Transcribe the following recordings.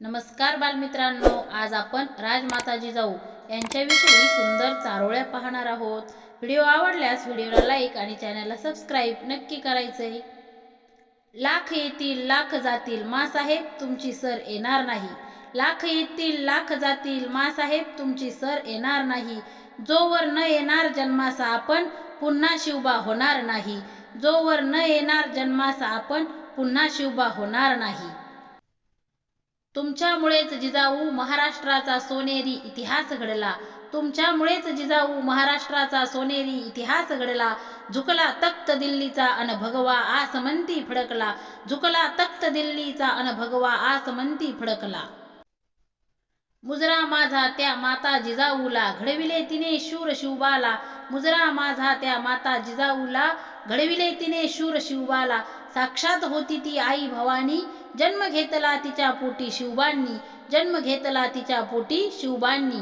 नमस्कार बालमित्रांनो आज आपण राजमाता जिजाऊ यांच्याविषयी सुंदर चारोळ्या पाहणार आहोत. व्हिडिओ आवडल्यास व्हिडिओला लाईक आणि चॅनलला सबस्क्राईब नक्की करायचंय. लाख येतील लाख जातील मासाहेब तुमची सर येणार नाही. लाख येतील लाख जातील मासाहेब तुमची सर येणार नाही. जोवर न येणार जन्मासा आपण पुन्हा शिवबा होणार नाही. जोवर न येणार जन्मासा आपण पुन्हा शिवबा होणार नाही. तुमच्यामुळेच जिजाऊ महाराष्ट्राचा सोनेरी इतिहास घडला. तुमच्यामुळेच जिजाऊ महाराष्ट्राचा सोनेरी इतिहास घडला. झुकला तख्त दिल्लीचा अन भगवा आसमंती फडकला. झुकला तख्त दिल्लीचा अन भगवा आसमंती फडकला. मुजरा माझा त्या माता जिजाऊला घडविले तिने शूर शिवबाला. मुजरा माझा त्या माता जिजाऊला घडविले तिने शूर शिवबाला. साक्षात होती ती आई भवानी. जन्म घेतला तिच्या पोटी शिवबांनी जन्म घेतला तिच्या पोटी शिवबांनी.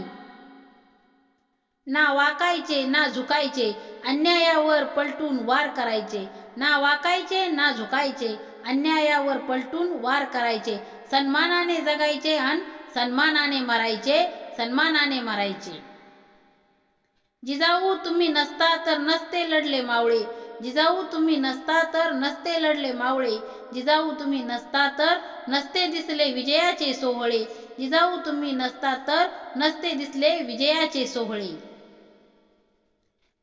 ना वाकायचे ना झुकायचे अन्यायावर पलटून वार करायचे. ना वाकायचे ना झुकायचे अन्यायावर पलटून वार करायचे. सन्मानाने जगायचे अन सन्मानाने मरायचे सन्मानाने मरायचे. जिजाऊ तुम्ही नसता तर नसते लढले मावळे. जिजाऊ तुम्ही नसता तर नसते लढले मावळे. जिजाऊ तुम्ही नसता तर नसते दिसले विजयाचे सोहळे. जिजाऊ तुम्ही नसता तर नसते दिसले विजयाचे सोहळे.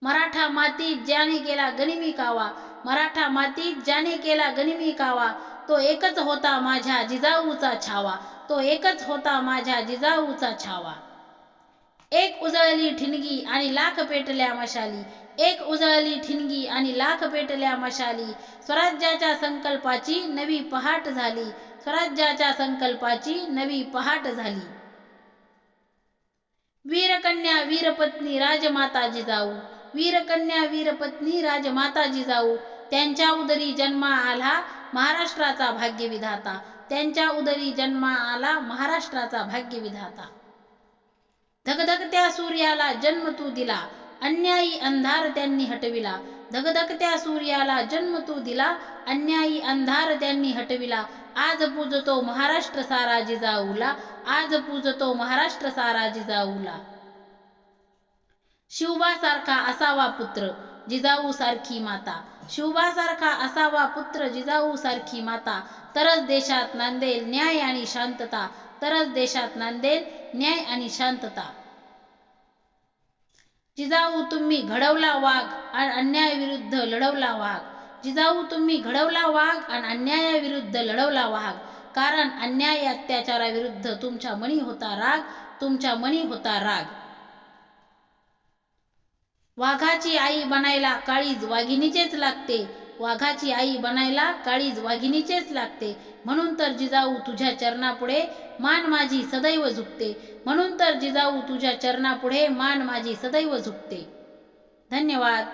मराठा मातीत ज्याने केला गनिमी कावा. मराठा मातीत ज्याने केला गनिमी कावा. तो एकच होता माझ्या जिजाऊचा छावा. तो एकच होता माझ्या जिजाऊचा छावा. एक उजळली ठिणगी आणि लाख पेटल्या मशाली. एक उजळली ठिणगी आणि लाख पेटल्या मशाली. स्वराज्याच्या संकल्पाची नवी पहाट झाली. स्वराज्याच्या संकल्पाची नवी पहाट झाली. वीरकन्या वीरपत्नी राजमाता जिजाऊ वीरकन्या वीरपत्नी राजमाता जिजाऊ त्यांच्या उदरी जन्मा आला महाराष्ट्राचा भाग्यविधाता. त्यांच्या उदरी जन्मा आला महाराष्ट्राचा भाग्यविधाता. धगधगत्या सूर्याला जन्म तू दिला. अन्यायी अंधार त्यांनी हटविला. धगधगत्या सूर्याला जन्म तू दिला. अन्यायी अंधार त्यांनी हटविला. आज पूजतो महाराष्ट्र सारा जिजाऊला. आज पूजतो महाराष्ट्र सारा जिजाऊला. शिवबासारखा असावा पुत्र. जिजाऊ सारखी माता. शिवबा असावा पुत्र जिजाऊ सारखी माता. तरच देशात नांदेल न्याय आणि शांतता. तरच देशात नांदेल न्याय आणि शांतता. जिजाऊ तुम्ही घडवला वाघ आणि अन्यायाविरुद्ध लढवला वाघ. जिजाऊ तुम्ही घडवला वाघ आणि अन्यायाविरुद्ध लढवला वाघ. कारण अन्याय अत्याचाराविरुद्ध तुमच्या मणी होता राग तुमच्या मणी होता राग. वाघाची आई बनायला काळीज वाघिणीचेच लागते. वाघाची आई बनायला काळीज वाघिणीचेच लागते. म्हणून तर जिजाऊ तुझ्या चरणापुढे मान माझी सदैव झुकते. म्हणून तर जिजाऊ तुझ्या चरणापुढे मान माझी सदैव झुकते. धन्यवाद.